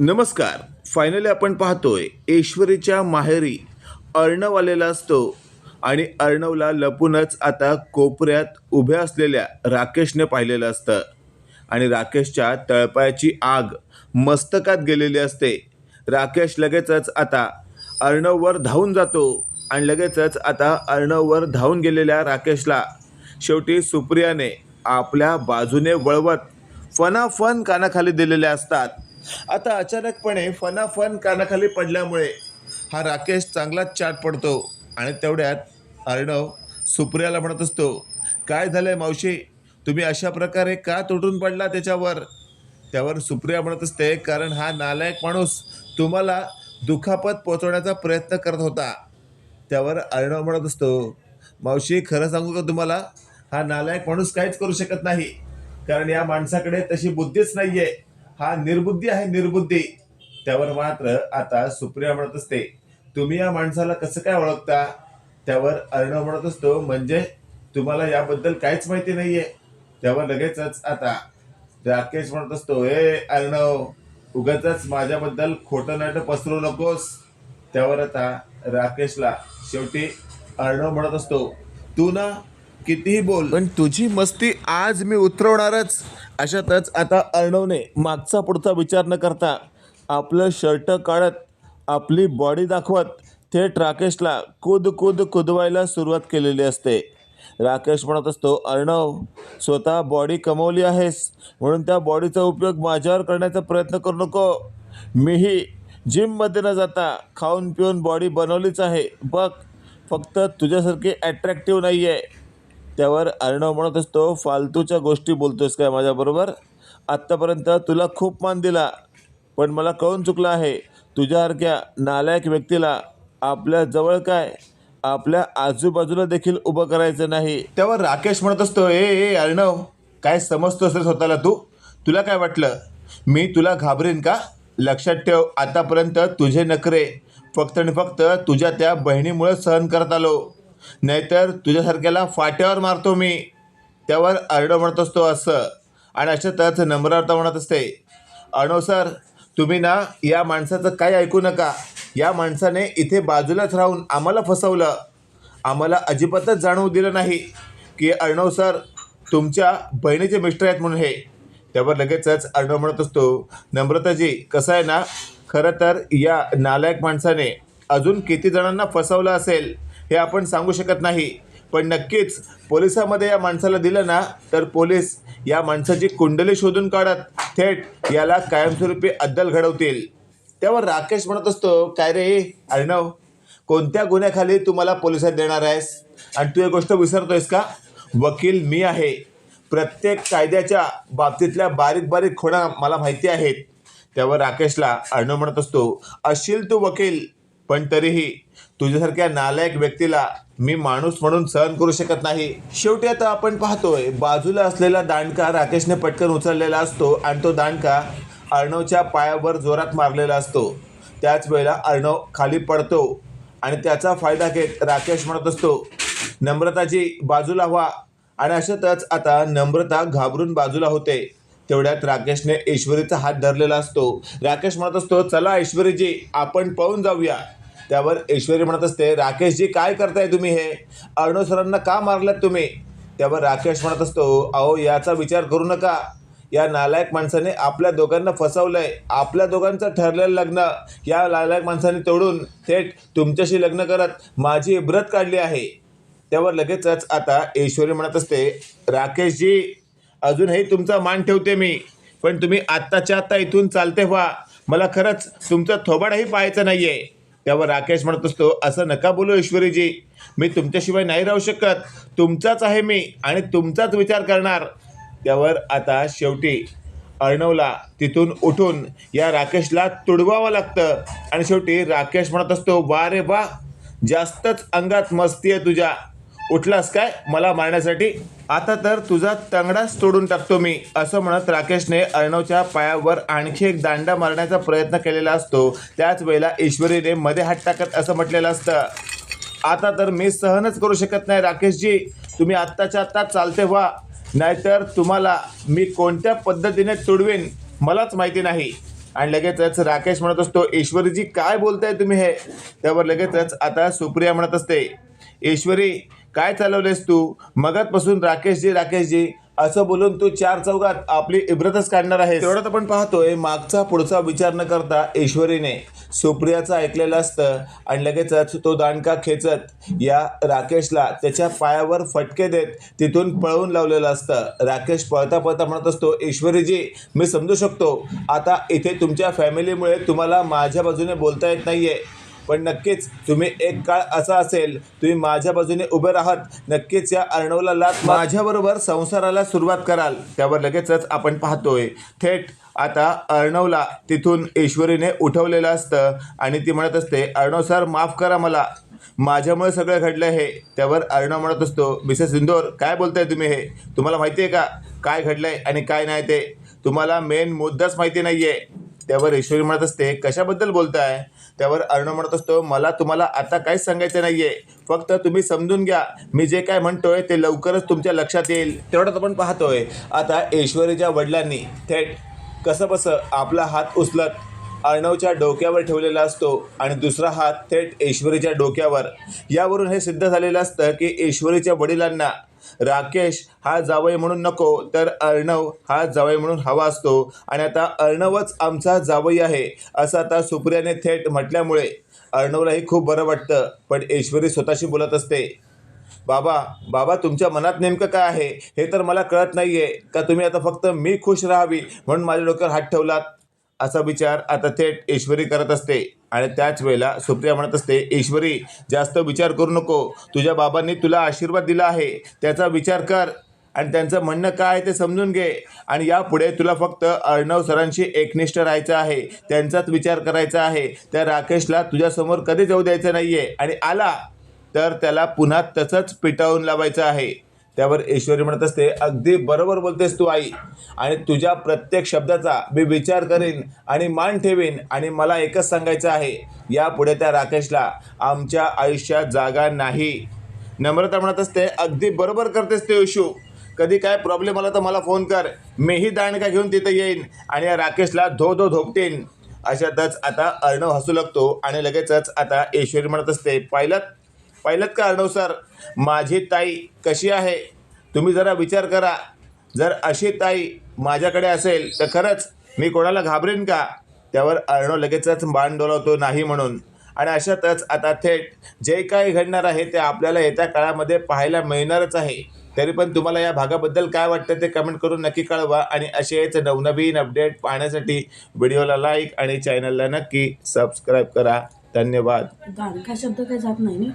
नमस्कार. फायनली आपण पाहतोय ऐश्वरीच्या माहेरी अर्णव आलेला असतो. आणि अर्णवला लपूनच आता कोपऱ्यात उभ्या असलेल्या राकेशने पाहिलेलं असतं. आणि राकेशच्या तळपायाची आग मस्तकात गेलेली असते. राकेश लगेचच आता अर्णववर धावून जातो. आणि लगेचच आता अर्णववर धावून गेलेल्या राकेशला शेवटी सुप्रियाने आपल्या बाजूने वळवत फनाफन कानाखाली दिलेल्या असतात. आता अचानकपणे फनाफन कानाखाली पडल्यामुळे हा राकेश चांगलाच चाट पडतो आणि तेवढ्यात अर्णव सुप्रियाला म्हणत असतो काय झालंय मावशी? तुम्ही अशा प्रकारे का तुटून पडला त्याच्यावर? त्यावर सुप्रिया म्हणत असते कारण हा नालायक माणूस तुम्हाला दुखापत पोचवण्याचा प्रयत्न करत होता. त्यावर अर्णव म्हणत असतो मावशी खरं सांगू का तुम्हाला? हा नालायक माणूस काहीच करू शकत नाही कारण या माणसाकडे तशी बुद्धीच नाहीये. हा निर्बुद्धी आहे निर्बुद्धी. त्यावर मात्र आता सुप्रिया म्हणत असते तुम्ही या माणसाला कसं काय ओळखता? त्यावर अर्णव म्हणत असतो म्हणजे तुम्हाला याबद्दल काहीच माहिती नाहीये. त्यावर लगेचच आता राकेश म्हणत असतो ए अर्णव उगाच माझ्याबद्दल खोटं नाटं पसरू नकोस. त्यावर आता राकेशला शेवटी अर्णव म्हणत असतो तू ना कितीही बोल पण तुझी मस्ती आज मी उतरवणारच. अशातच आता अर्णवने मागचा पुढचा विचार न करता आपलं शर्ट काढत आपली बॉडी दाखवत थेट राकेशला कुद कुद कुदवायला सुरुवात केलेली असते. राकेश म्हणत असतो अर्णव स्वतः बॉडी कमवली आहेस म्हणून त्या बॉडीचा उपयोग माझ्यावर करण्याचा प्रयत्न करू नको. मीही जिममध्ये न जाता खाऊन पिऊन बॉडी बनवलीच आहे. बघ फक्त तुझ्यासारखी ॲट्रॅक्टिव्ह नाही आहे त्यावर अर्णव म्हणत असतो फालतूच्या गोष्टी बोलतोस काय माझ्याबरोबर? आत्तापर्यंत तुला खूप मान दिला पण मला कळून चुकलं आहे. तुझ्यासारख्या नालायक व्यक्तीला आपल्या जवळ काय? आपल्या आजूबाजूला देखील उभं करायचं नाही. त्यावर राकेश म्हणत असतो ए ए अर्णव काय समजतोस रे स्वतःला तू? तुला काय वाटलं? मी तुला घाबरेन का? लक्षात ठेव आतापर्यंत तुझे नखरे फक्त आणि फक्त तुझ्या त्या बहिणीमुळे सहन करत आलो. नाहीतर तुझ्यासारख्याला फाट्यावर मारतो मी. त्यावर अर्णव म्हणत असतो असं. आणि अशा अशातच नम्रार्थ म्हणत असते. अणो सर तुम्ही ना या माणसाचं काय ऐकू नका. या माणसाने इथे बाजूलाच राहून आम्हाला फसवलं. आम्हाला अजिबातच जाणवू दिलं नाही की अर्णव सर तुमच्या बहिणीचे मिस्टर आहेत म्हणून हे. त्यावर लगेचच अर्णव म्हणत असतो नम्रताजी कसं आहे ना? खरं तर या नालायक माणसाने अजून किती जणांना फसवलं असेल. हे आपण सांगू शकत नाही. पण नक्कीच पोलिसामध्ये या माणसाला दिलं ना तर पोलीस या माणसाची कुंडली शोधून काढत थेट याला कायमस्वरूपी अद्दल घडवतील. त्यावर राकेश म्हणत असतो काय रे अर्णव कोणत्या गुन्ह्याखाली तू मला पोलिसात देणार आहेस? आणि तू एक गोष्ट विसरतोयस का? वकील मी आहे. प्रत्येक कायद्याच्या बाबतीतल्या बारीक बारीक खुणा मला माहिती आहेत. त्यावर राकेशला अर्णव म्हणत असतो असशील तू वकील. पण तरीही तुझ्यासारख्या नालायक व्यक्तीला मी माणूस म्हणून सहन करू शकत नाही. शेवटी आता आपण पाहतोय बाजूला असलेला दांडका राकेशने पटकन उचललेला असतो आणि तो दांडका अर्णवच्या पायावर जोरात मारलेला असतो. त्याच वेळेला अर्णव खाली पडतो आणि त्याचा फायदा घेत राकेश म्हणत असतो नम्रताजी बाजूला व्हा. आणि अशातच आता नम्रता घाबरून बाजूला होते. तेवढ्यात राकेशने ऐश्वरीचा हात धरलेला असतो. राकेश म्हणत असतो चला ऐश्वरीजी आपण पळून जाऊया. त्यावर ऐश्वरी म्हणत असते राकेशजी काय करताय तुम्ही हे? अर्णव सरांना का मारलात तुम्ही? त्यावर राकेश म्हणत असतो अहो याचा विचार करू नका. या नालायक माणसाने आपल्या दोघांना फसवलंय. आपल्या दोघांचं ठरलेलं लग्न. या नालायक माणसाने तोडून थेट तुमच्याशी लग्न करत माझी इब्रत काढली आहे. त्यावर लगेचच आता ऐश्वरी म्हणत असते राकेशजी अजूनही तुमचा मान ठेवते मी. पण तुम्ही आत्ताच्या आत्ता इथून चालते व्हा. मला खरंच तुमचा थोबाडही पाहायचा नाही आहे त्यावर राकेश म्हणत असतो असं नका बोलू ईश्वरीजी मी तुमच्याशिवाय नाही राहू शकत. तुमचाच आहे मी आणि तुमचाच विचार करणार. त्यावर आता शेवटी अर्णवला तिथून उठून या राकेशला तुडवावं लागतं. आणि शेवटी राकेश म्हणत असतो वा रे वा जास्तच अंगात मस्ती आहे तुझ्या. उठलास काय? मला मारण्यासाठी? आता तर तुझा तंगडाच तोडून टाकतो मी असं म्हणत राकेशने अर्णवच्या पायावर आणखी एक दांडा मारण्याचा प्रयत्न केलेला असतो. त्याच वेळेला ईश्वरीने मध्ये हात टाकत असं म्हटलेलं असतं. आता तर मी सहनच करू शकत नाही राकेशजी. तुम्ही आत्ताच्या आत्ता चालते व्हा. नाहीतर तुम्हाला मी कोणत्या पद्धतीने तुडवेन मलाच माहिती नाही. आणि लगेचच राकेश म्हणत असतो ईश्वरीजी काय बोलताय तुम्ही हे? त्यावर लगेचच आता सुप्रिया म्हणत असते ईश्वरी काय चालवलेस तू? मगातपासून राकेशजी राकेशजी असं बोलून तू चार चौघात आपली इब्रतच काढणार आहे तेवढ्यात आपण पाहतोय मागचा पुढचा विचार न करता ईश्वरीने सुप्रियाचं ऐकलेलं असतं आणि लगेचच तो दांडका खेचत या राकेशला त्याच्या पायावर फटके देत तिथून पळवून लावलेलं असतं. राकेश पळता पळता म्हणत असतो ईश्वरीजी मी समजू शकतो. आता इथे तुमच्या फॅमिलीमुळे तुम्हाला माझ्या बाजूने बोलता येत नाहीये. पण नक्कीच तुम्ही एक काळ असा असेल तुम्ही माझ्या बाजूने उभे राहत नक्कीच या अर्णवला लात माझ्याबरोबर संसाराला सुरुवात कराल त्यावर लगेचच आपण पाहतोय. थेट आता अर्णवला तिथून ईश्वरीने उठवलेलं असतं आणि ती म्हणत असते अर्णव सर माफ करा मला. माझ्यामुळे सगळं घडलं हे. त्यावर अर्णव म्हणत असतो मिसेस इंदोर काय बोलताय तुम्ही हे? तुम्हाला माहिती आहे का? काय घडलंय आणि काय नाही ते? तुम्हाला मेन मुद्दाच माहिती नाही आहे त्यावर ईश्वरी म्हणत असते कशाबद्दल बोलताय? त्यावर अर्णव म्हणत असतो मला तुम्हाला आता काहीच सांगायचं नाहीये. फक्त तुम्ही समजून घ्या. मी जे काय म्हणतोय ते लवकरच तुमच्या लक्षात येईल. तेवढंच आपण पाहतोय आता ऐश्वर्याच्या वडिलांनी थेट कसं बसं आपला हात उचलत अर्णवच्या डोक्यावर ठेवलेला असतो आणि दुसरा हात थेट ईश्वरीच्या डोक्यावर. यावरून हे सिद्ध झालेलं असतं की ईश्वरीच्या वडिलांना राकेश हा जावई म्हणून नको तर अर्णव हा जावई म्हणून हवा असतो. आणि आता अर्णवच आमचा जावई आहे असं आता सुप्रियाने थेट म्हटल्यामुळे अर्णवलाही खूप बरं वाटतं पण ईश्वरी स्वतःशी बोलत असते बाबा बाबा तुमच्या मनात नेमकं काय आहे? हे तर मला कळत नाही आहे का तुम्ही आता फक्त मी खुश राहावी म्हणून माझ्या डोक्यावर हात ठेवलात? असा विचार आता थेट ईश्वरी करत असते. आणि त्याच वेळेला सुप्रिया म्हणत असते ईश्वरी जास्त विचार करू नको. तुझ्या बाबांनी तुला आशीर्वाद दिला आहे. त्याचा विचार कर. आणि त्यांचं म्हणणं काय आहे ते समजून घे. आणि यापुढे तुला फक्त अर्णव सरांशी एकनिष्ठ राहायचं आहे. त्यांचाच विचार करायचा आहे. त्या राकेशला तुझ्यासमोर कधी जाऊ द्यायचं नाही आहे आणि आला तर त्याला पुन्हा तसंच पिटावून लावायचं आहे. त्यावर ऐश्वरी म्हणत असते अगदी बरोबर बोलतेस तू आई. आणि तुझ्या प्रत्येक शब्दाचा मी विचार करेन आणि मान ठेवीन आणि मला एकच सांगायचं आहे यापुढे त्या राकेशला आमच्या आयुष्यात जागा नाही. नम्रता म्हणत असते अगदी बरोबर करतेस ते इशू कधी काय प्रॉब्लेम आला तर मला फोन कर. मीही दांडका घेऊन तिथं येईन आणि या राकेशला धो धो धोपटेन. अशातच आता अर्णव हसू लागतो आणि लगेचच आता ईश्वरी म्हणत असते पाहिलं पहिल्याच का अर्णव सर माझी ताई कशी आहे तुम्ही जरा विचार करा. जर अशी ताई माझ्याकडे असेल तर खरंच मी कोणाला घाबरेन का? त्यावर अर्णव लगेचच बाण डोलावतो नाही म्हणून. आणि अशातच आता थेट जे काही घडणार आहे ते आपल्याला येत्या काळामध्ये पाहायला मिळणारच आहे. तरी पण तुम्हाला या भागाबद्दल काय वाटतं ते कमेंट करून नक्की कळवा. आणि असेच नवनवीन अपडेट पाहण्यासाठी व्हिडिओला लाईक आणि चॅनलला नक्की सबस्क्राईब करा. धन्यवाद. शब्द काय जात नाही